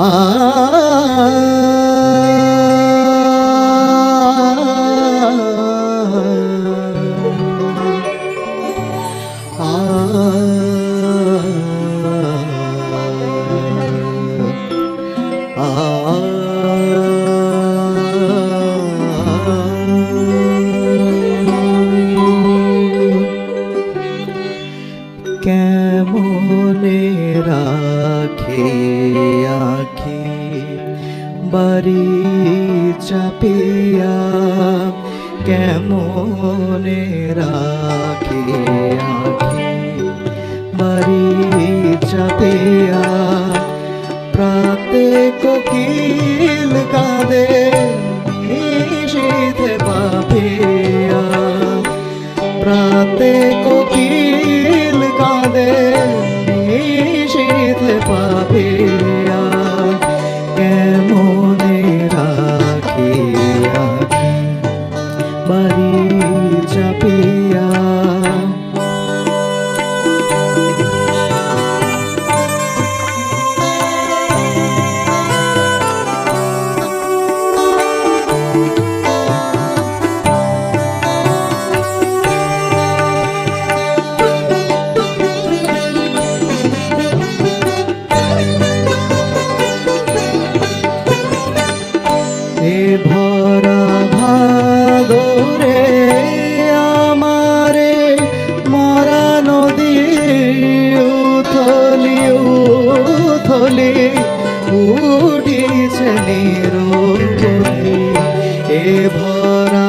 কেমনে রাখে আখি, বাড়ি চাপিয়া কেমনে রাখে, আখি, বাড়ি চাপিয়া প্রাতে কোকিল কাঁদে, নিশীথে পাপিয়া প্রাতে Papa. ভরা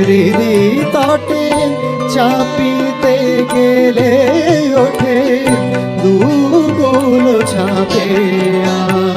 হৃদি তটে চাপিতে গেলে ওঠে দুগুলো ছাপে ছাপিতে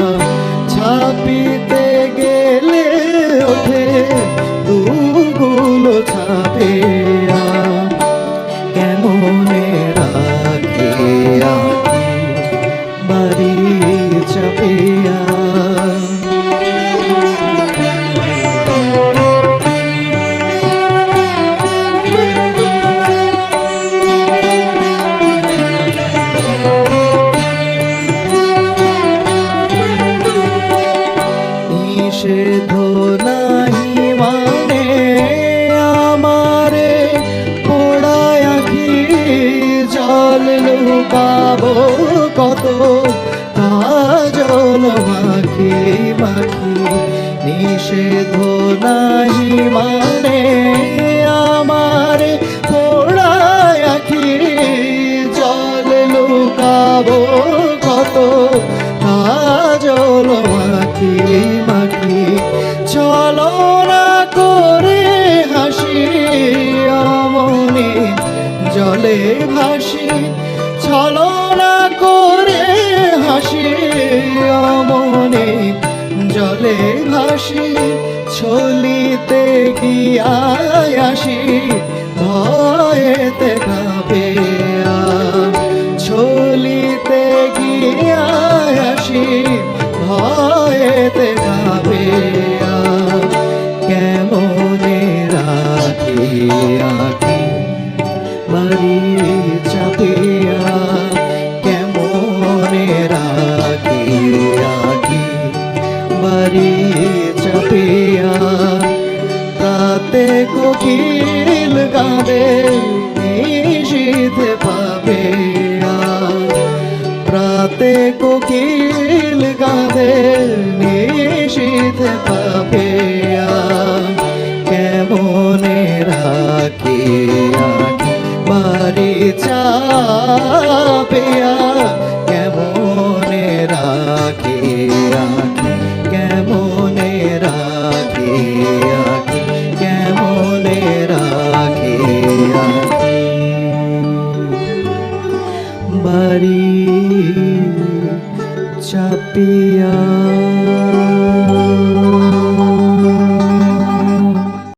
নিষেধ নাহি মানে আমারে পোড়ায় জল লুকাবো কত? কাজল মাখি মাখি নিষেধ নাহি মানে আমারে পোড়ায় জল লুকাবো কত? কাজল মাখি জলে ভাসি ছলনা করে হাসি আমনে জলে ভাসি, ছলিতে গিয়া আসি, ভয়েতে কাঁপে ছলিতে গিয়া আসি, ভয়েতে কাঁপে কেমনে রাখি বাড়ি চাপিয়া তাতে কোকিল গাবে নিশীথে পাবে প্রাতে কোকিল গাবে নিশীথে পাবে কেমনে রাখি বাড়ি চাপিয়া